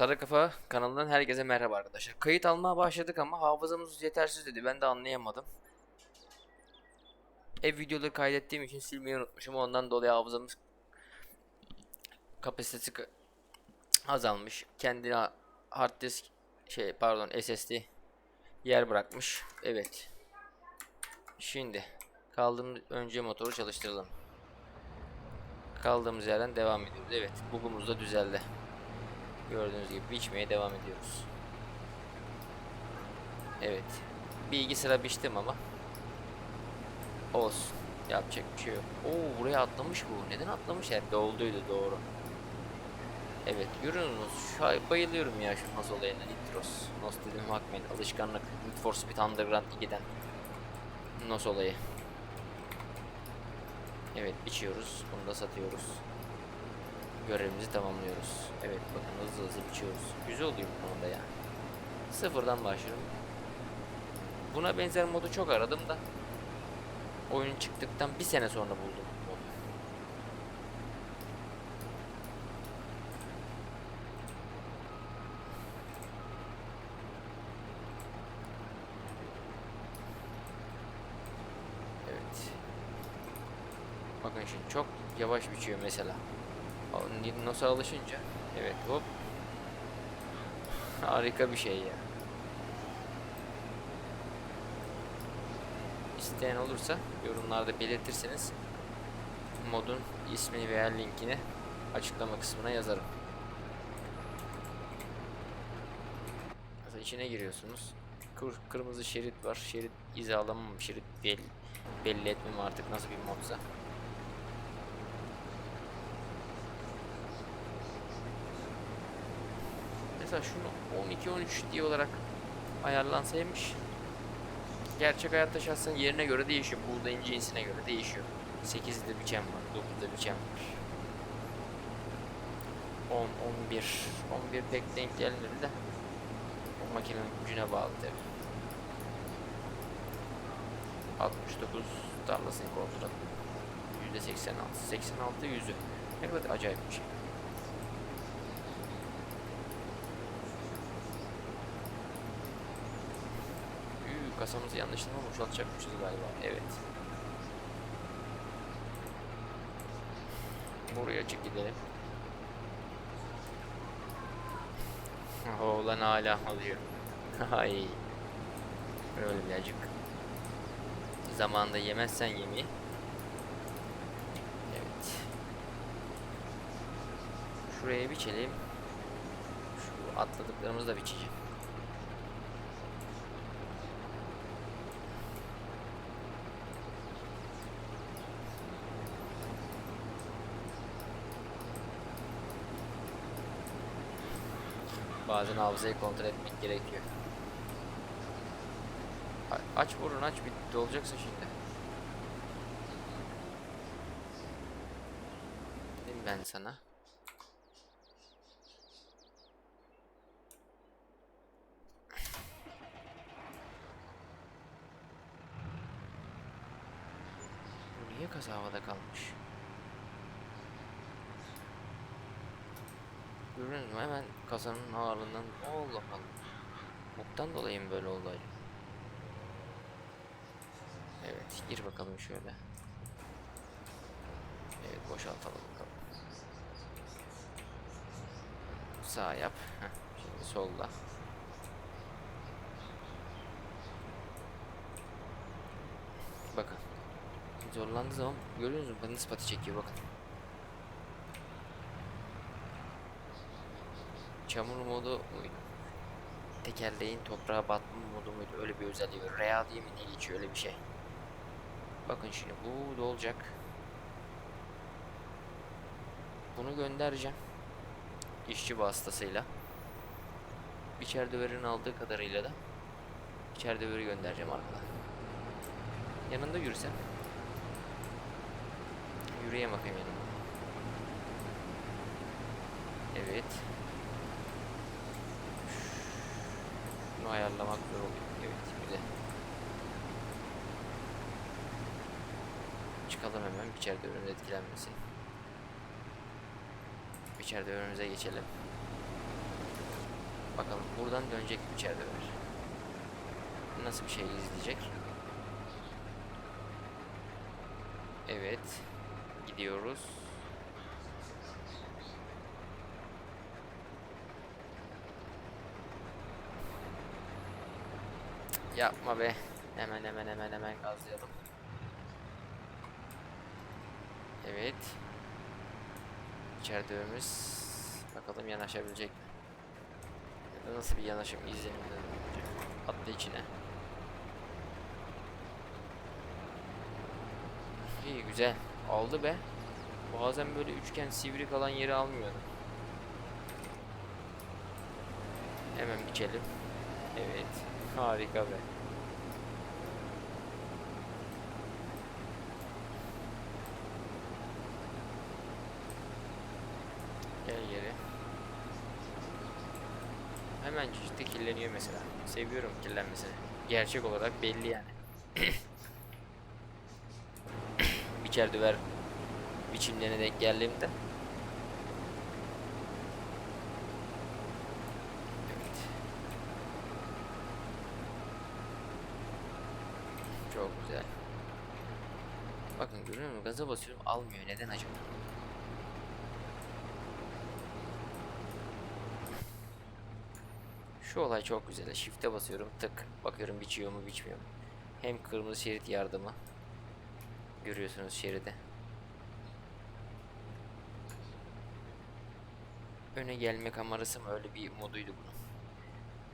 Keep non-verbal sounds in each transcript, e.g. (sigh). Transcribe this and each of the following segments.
Sarı Kafa kanalından herkese merhaba arkadaşlar. Kayıt almaya başladık ama hafızamız yetersiz dedi. Ben de anlayamadım. Ev videoları kaydettiğim için silmeyi unutmuşum. Ondan dolayı hafızamız kapasitesi ka- azalmış. Kendine hard disk şey pardon SSD yer bırakmış. Evet. Şimdi kaldığımız önce motoru çalıştıralım. Kaldığımız yerden devam ediyoruz. Evet, bugumuz da düzeldi. Gördüğünüz gibi biçmeye devam ediyoruz. Evet. Bir iki sıra biçtim ama. Olsun. Yapacak bir şey yok. Oo buraya atlamış bu. Neden atlamış? Evet dolduydu doğru. Evet görüyorsunuz. Şu an bayılıyorum ya şu NOS olayına. Nitros. NOS dedim bakmayın. Alışkanlık. Need for Speed Underground 2'den. NOS olayı. Evet biçiyoruz. Bunu da satıyoruz. Görevimizi tamamlıyoruz. Evet bakın hızlı hızlı biçiyoruz. Güzel oluyor bu konuda ya. Sıfırdan başlıyorum. Buna benzer modu çok aradım da oyun çıktıktan bir sene sonra buldum bu modu. Evet. Bakın şimdi çok yavaş biçiyor mesela. Nasıl alışınca evet hop harika bir şey ya. İsteyen olursa yorumlarda belirtirseniz modun ismini veya linkini açıklama kısmına yazarım. Mesela içine giriyorsunuz. Kır- kırmızı şerit var. Şerit hizalamam, şerit belli, belli etmem artık nasıl bir modsa. Mesela şunu 12-13 diye olarak ayarlansaymış. Gerçek hayatta şahsen yerine göre değişiyor. Buğdayın cinsine göre değişiyor. 8'de biçem var, 9'da biçem var. 10, 11, 11 pek denk gelmedi de o makinenin gücüne bağlı tabi. 69 tarlasını kontrol %86, 86 yüzü. Ne kadar acayip bir şey. Kasamızı yanlışlıkla boşaltacakmışız galiba. Evet. Buraya çık gidelim. Oğlan hala alıyor. (laughs) Ay. Öyle birazcık. Zamanında yemezsen yemeği. Evet. Şuraya biçelim. Şu atladıklarımızı da biçeceğim. Bazen hafızayı kontrol etmek gerekiyor. Aç burun aç bitti olacaksın şimdi. Dedim ben sana. Niye kasa havada kalmış? Görünüz mü hemen kasanın ağırlığından Allah Allah. Buktan dolayı mı böyle oldu? Evet gir bakalım şöyle. Evet boşaltalım bakalım. Sağ yap. Heh, şimdi solda. Bakın. Zorlandığı zaman görüyor musunuz? Bana ispatı çekiyor bakın. Çamur modu muydu? Tekerleğin toprağa batma modu muydu? Öyle bir özelliği var. Real diye mi ne geçiyor öyle bir şey. Bakın şimdi bu da olacak. Bunu göndereceğim. İşçi vasıtasıyla. Biçer döverin aldığı kadarıyla da biçer döveri göndereceğim arkadan. Yanında yürüsem. Yürüyeyim bakayım yanıma. Evet. Ayarlamak zor oluyor. Evet güzel. Çıkalım hemen içeride ürün etkilenmesin. İçeride önümüze geçelim. Bakalım buradan dönecek mi içeride ver. Nasıl bir şey izleyecek? Evet. Gidiyoruz. Yapma be. Hemen hemen hemen hemen gazlayalım. Evet. İçeride önümüz. Bakalım yanaşabilecek mi? Nasıl bir yanaşım olacak. Atla içine. İyi güzel. Aldı be. Bazen böyle üçgen sivri kalan yeri almıyordu. Hemen biçelim. Evet. Harika be. Gel geri. Hemen işte kirleniyor mesela. Seviyorum kirlenmesini. Gerçek olarak belli yani. (coughs) Biçer döver biçimlerine denk geldiğimde. Evet. Çok güzel. Bakın görüyor musun? Gaza basıyorum almıyor. Neden acaba? Şu olay çok güzel. Shift'e basıyorum tık. Bakıyorum biçiyor mu biçmiyor mu. Hem kırmızı şerit yardımı. Görüyorsunuz şeridi. Öne gelme kamerası mı öyle bir moduydu bunun.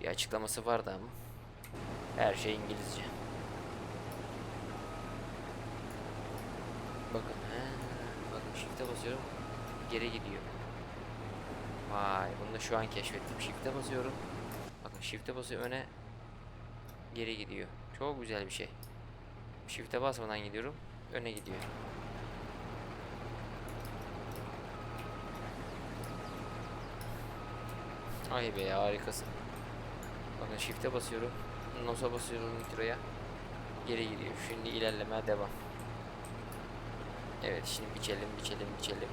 Bir açıklaması vardı ama. Her şey İngilizce. Bakın he, bakın shift'e basıyorum geri gidiyor. Vay bunu da şu an keşfettim. Shift'e basıyorum. Bakın shift'e basıyorum öne geri gidiyor. Çok güzel bir şey. Shift'e basmadan gidiyorum. Öne gidiyor. Ay be harikasın. Bakın shift'e basıyorum. Nos'a basıyorum nitro'ya. Geri gidiyor. Şimdi ilerlemeye devam. Evet şimdi biçelim biçelim biçelim.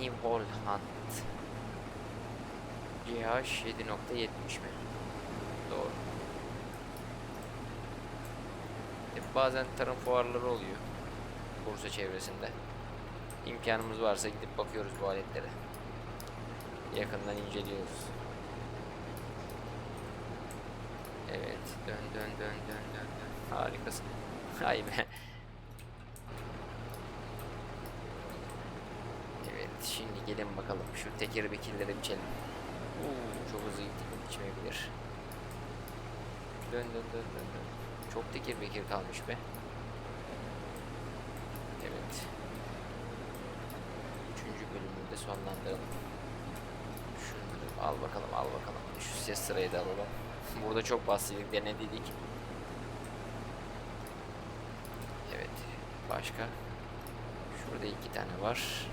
New Holland. GH 7.70 mi? Doğru. E, bazen tarım fuarları oluyor. Bursa çevresinde. İmkanımız varsa gidip bakıyoruz bu aletlere. Yakından inceliyoruz. Evet. Dön dön dön dön dön dön. Harikasın. (laughs) Hay be. Evet şimdi gelin bakalım şu teker bekirleri biçelim. Oo, çok hızlı gittik biçmeyebilir. Dön dön dön dön dön. Çok teker bekir kalmış be. Evet. Üçüncü bölümünde sonlandıralım. Şunları al bakalım al bakalım. Şu ses sırayı da alalım. (laughs) Burada çok basitlik denediydik. Evet. Başka? Şurada iki tane var.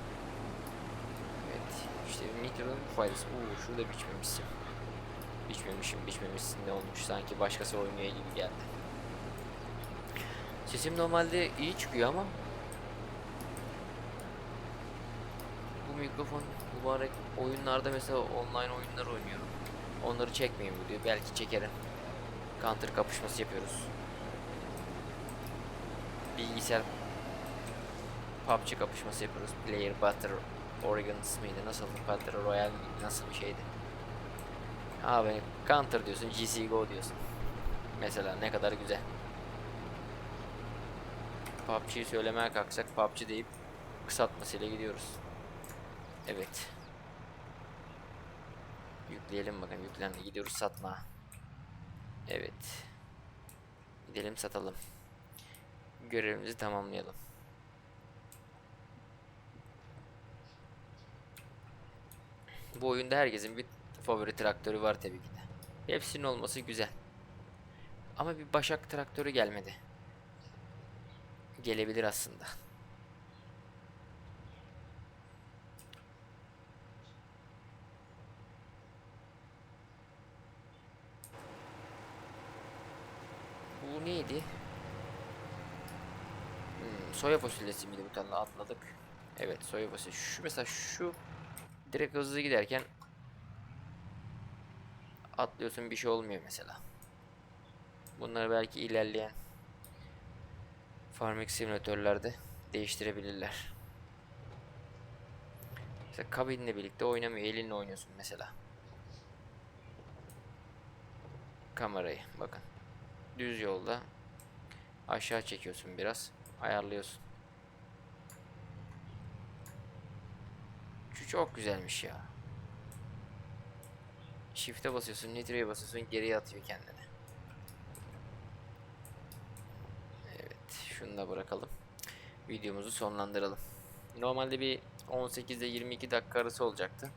Nitro'nun faydası. Oo şurada biçmemişsin. Biçmemişim biçmemişsin ne olmuş sanki başkası oynuyor gibi geldi. Sesim normalde iyi çıkıyor ama bu mikrofon mübarek oyunlarda mesela online oyunlar oynuyorum. Onları çekmeyeyim diyor. Belki çekerim. Counter kapışması yapıyoruz. Bilgisayar PUBG kapışması yapıyoruz. Player Battle Origins miydi? Nasıl Battle Royale? Nasıl bir şeydi? Abi Counter diyorsun, GCGO diyorsun. Mesela ne kadar güzel. PUBG'yi söylemeye kalksak PUBG deyip kısaltmasıyla gidiyoruz. Evet. Yükleyelim bakın yüklendi. Gidiyoruz satma. Evet. Gidelim satalım. Görevimizi tamamlayalım. Bu oyunda herkesin bir favori traktörü var tabii ki de. Hepsinin olması güzel. Ama bir Başak traktörü gelmedi. Gelebilir aslında. Bu neydi? Hmm, soya fasulyesi miydi bu tane atladık. Evet soya fasulyesi. Şu mesela şu direkt hızlı giderken Atlıyorsun bir şey olmuyor mesela. Bunları belki ilerleyen farming simülatörlerde değiştirebilirler. Mesela kabinle birlikte oynamıyor. Elinle oynuyorsun mesela. Kamerayı bakın. Düz yolda aşağı çekiyorsun biraz. Ayarlıyorsun. Çok güzelmiş ya. Shift'e basıyorsun, Nitro'ya basıyorsun, geriye atıyor kendini. Evet, şunu da bırakalım. Videomuzu sonlandıralım. Normalde bir 18 ile 22 dakika arası olacaktı.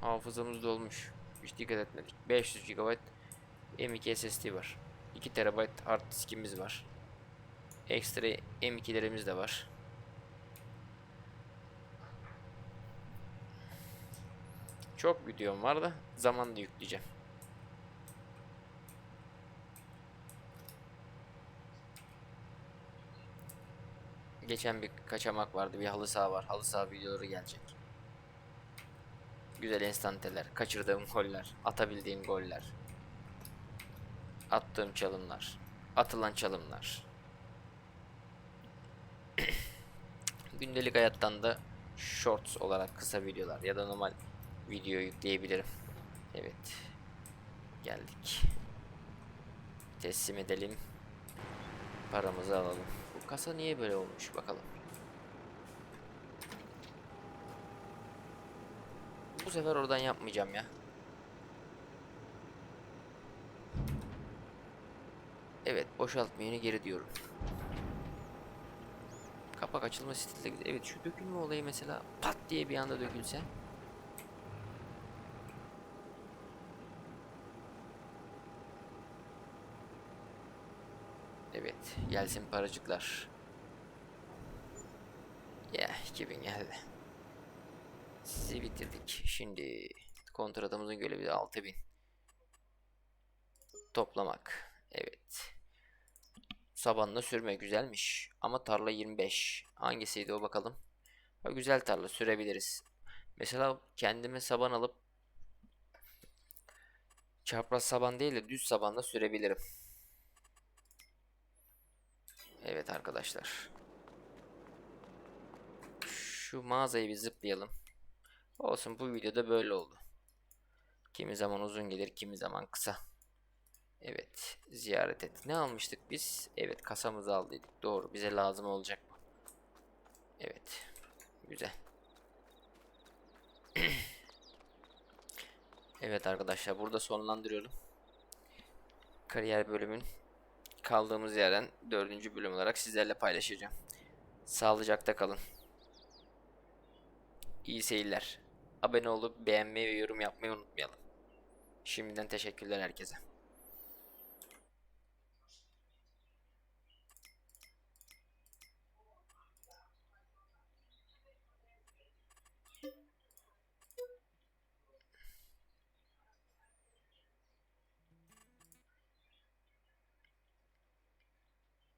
Hafızamız dolmuş. Hiç dikkat etmedik. 500 GB M.2 SSD var. 2 TB hard diskimiz var. Ekstra M2'lerimiz de var. Çok videom var da zamanla yükleyeceğim. Geçen bir kaçamak vardı. Bir halı saha var. Halı saha videoları gelecek. Güzel enstanteler, kaçırdığım goller, atabildiğim goller, attığım çalımlar, atılan çalımlar. Gündelik hayattan da shorts olarak kısa videolar ya da normal video yükleyebilirim. Evet. Geldik. Teslim edelim. Paramızı alalım. Bu kasa niye böyle olmuş bakalım. Bu sefer oradan yapmayacağım ya. Evet boşaltma yönü geri diyorum. Kapak açılma stili güzel. Evet şu dökülme olayı mesela pat diye bir anda dökülse. Evet gelsin paracıklar. Ya 2000 geldi. Sizi bitirdik. Şimdi kontratımızın görevi de 6000. Toplamak. Evet. Sabanla sürme güzelmiş. Ama tarla 25. Hangisiydi o bakalım. Ha, güzel tarla sürebiliriz. Mesela kendime saban alıp çapraz saban değil de düz sabanla sürebilirim. Evet arkadaşlar. Şu mağazayı bir zıplayalım. Olsun bu videoda böyle oldu. Kimi zaman uzun gelir, kimi zaman kısa. Evet, ziyaret et. Ne almıştık biz? Evet, kasamızı aldıydık. Doğru, bize lazım olacak bu. Evet, güzel. (clears throat) evet arkadaşlar, burada sonlandırıyorum. Kariyer bölümün kaldığımız yerden dördüncü bölüm olarak sizlerle paylaşacağım. Sağlıcakla kalın. İyi seyirler. Abone olup beğenmeyi ve yorum yapmayı unutmayalım. Şimdiden teşekkürler herkese.